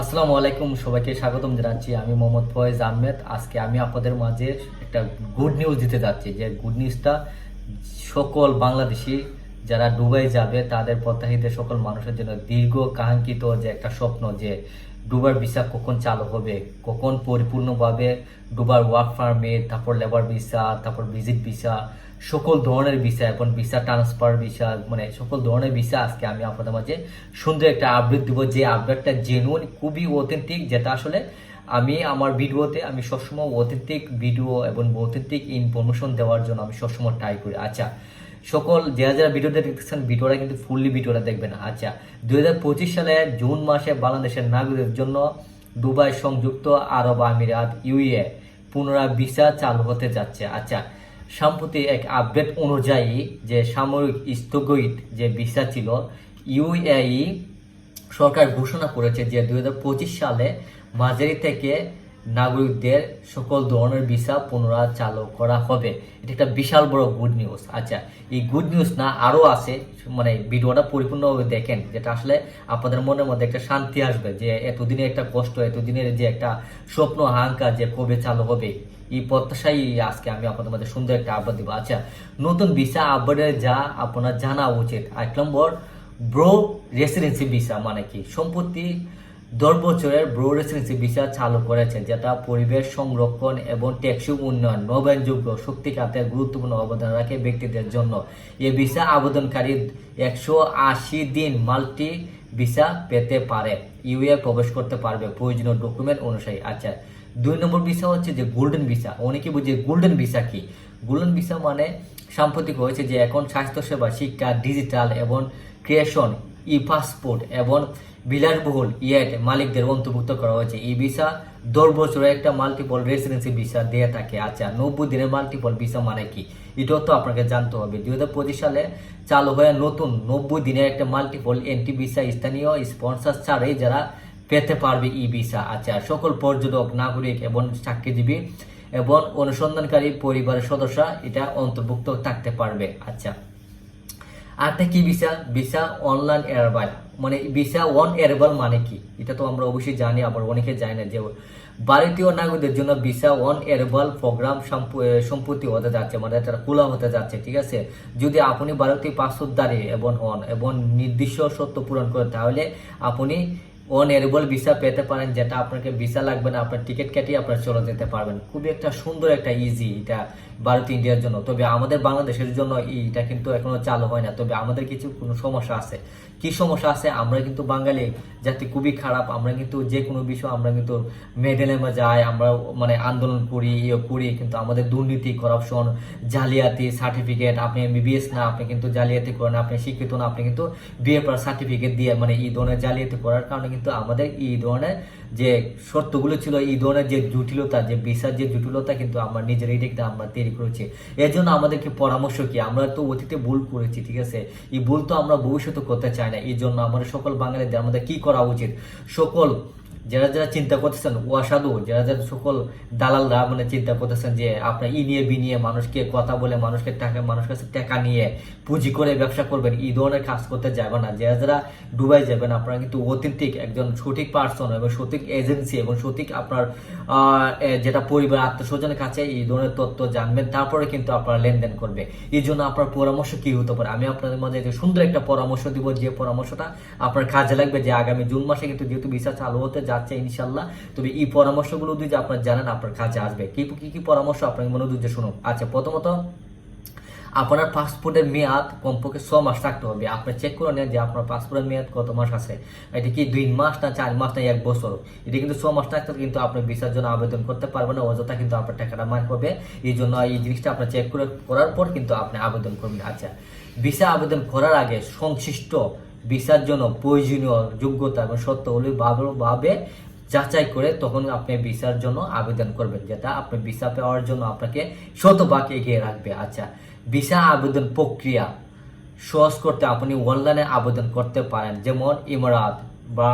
আসসালামু আলাইকুম, সবাইকে স্বাগতম জানাচ্ছি আমি মোহাম্মদ ফয়েজ আহমেদ। আজকে আমি আপনাদের মাঝে একটা গুড নিউজ দিতে যাচ্ছি। যে গুড নিউজটা সকল বাংলাদেশি যারা ডুবাই যাবে, তাদের প্রত্যাহিত সকল মানুষের জন্য দীর্ঘ কাঙ্ক্ষিত যে একটা স্বপ্ন যে ডুবার ভিসা কখন চালু হবে? কখন পরিপূর্ণভাবে ডুবার ওয়ার্ক পারমিট তারপর লেবার ভিসা তারপর ভিজিট ভিসা সকল ধরনের ভিসা এবং ভিসা ট্রান্সফার ভিসা মানে সকল ধরনের ভিসা আজকে আমি আপনাদের মাঝে সুন্দর একটা আপডেট দিব। যে আপডেটটা জেনুইন খুবই অথেন্টিক যেটা আসলে আমি আমার ভিডিওতে আমি সবসময় অথেন্টিক ভিডিও এবং অথেন্টিক ইনফরমেশন দেওয়ার জন্য আমি সবসময় ট্রাই করি। আচ্ছা সকল যারা যারা ভিডিওটা দেখতেছেন, ভিডিওটা কিন্তু ফুললি ভিডিওটা দেখবেন। আচ্ছা দু হাজার পঁচিশ সালে জুন মাসে বাংলাদেশের নাগরিকদের জন্য দুবাই সংযুক্ত আরব আমিরাত ইউএ পুনরায় ভিসা চালু হতে যাচ্ছে। আচ্ছা সম্প্রতি এক আপডেট অনুযায়ী যে সামরিক স্থগিত যে ভিসা ছিল, ইউএই সরকার ঘোষণা করেছে যে দু হাজার পঁচিশ সালে মাঝারি থেকে নাগরিকদের সকল ধরনের ভিসা পুনরায় চালু করা হবে। এটা একটা বিশাল বড় গুড নিউজ আচ্ছা এই গুড নিউজ না আরও আছে মানে ভিডিওটা পরিপূর্ণভাবে দেখেন, যেটা আসলে আপনাদের মনের মধ্যে একটা শান্তি আসবে যে এতদিনের একটা কষ্ট, এতদিনের যে একটা স্বপ্ন হাঙ্কার যে কবে চালু হবে, এই প্রত্যাশাই আজকে আমি আপনাদের মধ্যে সুন্দর একটা আপডেট দিব। আচ্ছা নতুন ভিসা আপডেটের যা আপনার জানা উচিত। এক নম্বর ব্রো রেসিডেন্সি ভিসা মানে কি? সম্পত্তি দশ বছরের ব্রো রেসিডেন্সি ভিসা চালু করেছে যেটা পরিবেশ সংরক্ষণ এবং টেকসই উন্নয়ন নবায়নযোগ্য শক্তি খাতে গুরুত্বপূর্ণ অবদান রাখে ব্যক্তিদের জন্য। এ ভিসা আবেদনকারী একশো আশি দিন মাল্টি ভিসা পেতে পারে। ইউএ প্রবেশ করতে পারবে প্রয়োজনীয় ডকুমেন্ট অনুযায়ী আচ্ছা দুই নম্বর ভিসা হচ্ছে যে গোল্ডেন ভিসা। অনেকে বুঝে গোল্ডেন ভিসা কি? গোল্ডেন ভিসা মানে সাম্প্রতিক হয়েছে যে এখন স্বাস্থ্যসেবা, শিক্ষা, ডিজিটাল এবং ক্রিয়েশন ই পাসপোর্ট এবং বিলাসবহুল ইয়েট মালিকদের অন্তর্ভুক্ত করা হয়েছে। এই ভিসা দশ বছরের একটা মাল্টিপল রেসিডেন্সি ভিসা দিয়ে থাকে। আচ্ছা নব্বই দিনের মাল্টিপল ভিসা মানে কি? এটাও তো আপনাকে জানতে হবে। দুই হাজার পঁচিশ সালে চালু হয়ে নতুন নব্বই দিনের একটা মাল্টিপল এন্টি ভিসা স্থানীয় স্পন্সার ছাড়াই যারা পেতে পারবে ই ভিসা। আচ্ছা সকল পর্যটক, নাগরিক এবং সাক্ষীজীবী এবং অনুসন্ধানকারী পরিবারের সদস্য এটা অন্তর্ভুক্ত থাকতে পারবে। আচ্ছা আরেকটা কি ভিসা? ভিসা অনলাইন এয়ারবাল মানে ভিসা ওয়ান এয়ারবাল মানে কি? এটা তো আমরা অবশ্যই জানি, আবার অনেকে জানি না যে ভারতীয় নাগরিকদের জন্য ভিসা ওয়ান এয়ারবাল প্রোগ্রাম সম্পত্তি হতে যাচ্ছে মানে এটা খোলা হতে যাচ্ছে, ঠিক আছে? যদি আপনি ভারতীয় দাঁড়িয়ে এবং হন এবং নির্দিষ্ট সত্য পূরণ করেন, তাহলে আপনি ওয়ান এয়ারবল ভিসা পেতে পারেন, যেটা আপনাকে ভিসা লাগবে না, আপনার টিকিট কেটে আপনার চলে যেতে পারবেন। খুবই একটা সুন্দর একটা ইজি এটা ভারত ইন্ডিয়ার জন্য। তবে আমাদের বাংলাদেশের জন্য এটা কিন্তু এখনও চালু হয় না। তবে আমাদের কিছু কোনো সমস্যা আছে। কি সমস্যা আছে? আমরা কিন্তু বাঙালি, জাতি খুবই খারাপ। আমরা কিন্তু যে কোনো বিষয় আমরা কিন্তু মেডেলেমে যাই, আমরা মানে আন্দোলন করি ইয়ে করি, কিন্তু আমাদের দুর্নীতি করাপশন জালিয়াতি সার্টিফিকেট আপনি এমবিবিএস না, আপনি কিন্তু জালিয়াতি করেন, আপনি শিক্ষিত না, আপনি কিন্তু বিএ পড়ার সার্টিফিকেট দিয়ে মানে এই ধরনের জালিয়াতি করার কারণে কিন্তু আমাদের এই ধরনের যে শর্তগুলো ছিল, এই ধরনের যে জটিলতা, যে ভিসার যে জটিলতা কিন্তু আমরা নিজেরাই দেখতে আমরা তৈরি করেছি। এর জন্য আমাদেরকে পরামর্শ কি? আমরা তো অতীতে ভুল করেছি, ঠিক আছে? এই ভুল তো আমরা ভবিষ্যতে করতে চাই না এই জন্য আমাদের সকল বাঙালিদের আমাদের কি করা উচিত? সকল যারা যারা চিন্তা করতেছেন অসাধু যারা যারা সকল দালালরা মানে চিন্তা করতেছেন যে আপনার ই নিয়ে, বি নিয়ে মানুষকে কথা বলে, মানুষকে টাকা মানুষ কাছে টাকা নিয়ে পুঁজি করে ব্যবসা করবেন এই ধরনের কাজ করতে যাবে না। যারা যারা ডুবাই যাবেন, আপনারা কিন্তু অথেন্টিক একজন সঠিক পার্সন এবং সঠিক এজেন্সি এবং সঠিক আপনার যেটা পরিবার আত্মস্বজনের কাছে এই ধরনের তথ্য জানবেন, তারপরে কিন্তু আপনারা লেনদেন করবে। এই জন্য আপনার পরামর্শ কি হতে পারে? আমি আপনাদের যে সুন্দর একটা পরামর্শ দিব, যে পরামর্শটা আপনার কাজে লাগবে যে আগামী জুন মাসে কিন্তু যেহেতু ভিসা চালু হতে যাচ্ছে ইনশাল্লাহ তবে এই পরামর্শগুলো যদি আপনার জানেন, আপনার কাজে আসবে। কি কি কি পরামর্শ আপনার মনোযোগ দিয়ে শুনুন? আচ্ছা প্রথমত, আপনার পাসপোর্টের মেয়াদ কমপক্ষে ছ মাস থাকতে হবে। আপনি চেক করে নেন যে আপনার পাসপোর্টের মেয়াদ কত মাস আছে। এটা কি দুই মাস না চার মাস না এক বছর? এটা কিন্তু ছ মাস থাকতে কিন্তু আপনি ভিসার জন্য আবেদন করতে পারবেন না, অযথা কিন্তু আপনার টাকাটা মার হবে এই জন্য এই জিনিসটা আপনার চেক করে, করার পর কিন্তু আপনি আবেদন করবেন। আচ্ছা ভিসা আবেদন করার আগে সংশ্লিষ্ট ভিসার জন্য প্রয়োজনীয় যোগ্যতা এবং সত্যগুলি ভাবে যাচাই করে তখন আপনি ভিসার জন্য আবেদন করবেন, যেটা আপনি ভিসা পাওয়ার জন্য আপনাকে শতভাগ এগিয়ে রাখবে। আচ্ছা ভিসা আবেদন প্রক্রিয়া সহজ করতে আপনি অনলাইনে আবেদন করতে পারেন, যেমন ইমারাত বা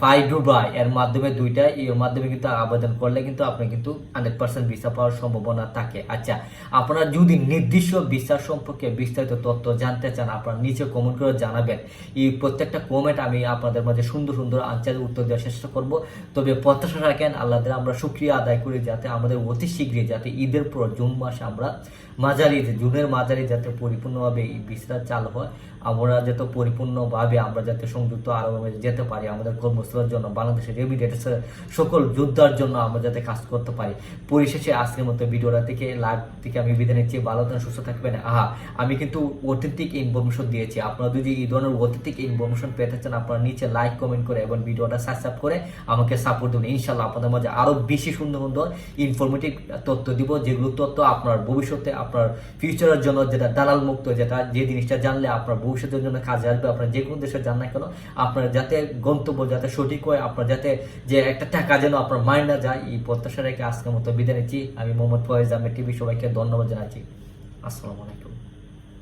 ফাই দুবাই এর মাধ্যমে দুইটা, এর মাধ্যমে কিন্তু আবেদন করলে কিন্তু আপনি কিন্তু হান্ড্রেড পার্সেন্ট ভিসা পাওয়ার সম্ভাবনা থাকে। আচ্ছা আপনারা যদি নির্দিষ্ট ভিসা সম্পর্কে বিস্তারিত তথ্য জানতে চান, আপনারা নিচে কমেন্ট করে জানাবেন। এই প্রত্যেকটা কমেন্ট আমি আপনাদের মাঝে সুন্দর সুন্দর আনসারের উত্তর দেওয়ার চেষ্টা করব। তবে প্রত্যাশা রাখেন আল্লাহদের আমরা সুক্রিয়া আদায় করি যাতে আমাদের অতি শীঘ্রই যাতে ঈদের পর জুন মাসে আমরা মাঝারি জুনের মাঝারি যাতে পরিপূর্ণভাবে এই ভিসা চালু হয়, আমরা যাতে পরিপূর্ণভাবে আমরা যাতে সংযুক্ত আরবে যেতে পারি, আমাদের কর্মস্থলের জন্য, বাংলাদেশের রেমিডেন্সের সকল যোদ্ধার জন্য আমরা যাতে কাজ করতে পারি। পরিশেষে আজকের মতো ভিডিওটা থেকে, লাইভ থেকে আমি বিদায় নিচ্ছি। ভালো থাকেন সুস্থ থাকবেন। আহা, আমি কিন্তু অথেন্টিক ইনফরমেশন দিয়েছি। আপনারা যদি এই ধরনের অথেন্টিক ইনফরমেশন পেতে চান, আপনারা নিচে লাইক কমেন্ট করে এবং ভিডিওটা সাবস্ক্রাইব করে আমাকে সাপোর্ট দেবেন। ইনশাল্লাহ আপনাদের মাঝে আরও বেশি সুন্দর সুন্দর ইনফরমেটিভ তথ্য দিব, যেগুলো তথ্য আপনার ভবিষ্যতে, আপনার ফিউচারের জন্য যেটা দালাল মুক্ত, যেটা যে জিনিসটা জানলে আপনার ভবিষ্যতের জন্য কাজে আসবে, আপনার যে কোনো দেশে যান না কেন, আপনার যাতে গন্তব্য যাতে সঠিক হয়, আপনার যাতে যে একটা টাকা যেন আপনার মাইন্ড না যায়, এই প্রত্যাশা রেখে আজকের মতো বিদায় নিচ্ছি। আমি মোহাম্মদ ফয়েজ আহমেদ টিভি সবাইকে ধন্যবাদ জানাচ্ছি। আসসালামু আলাইকুম।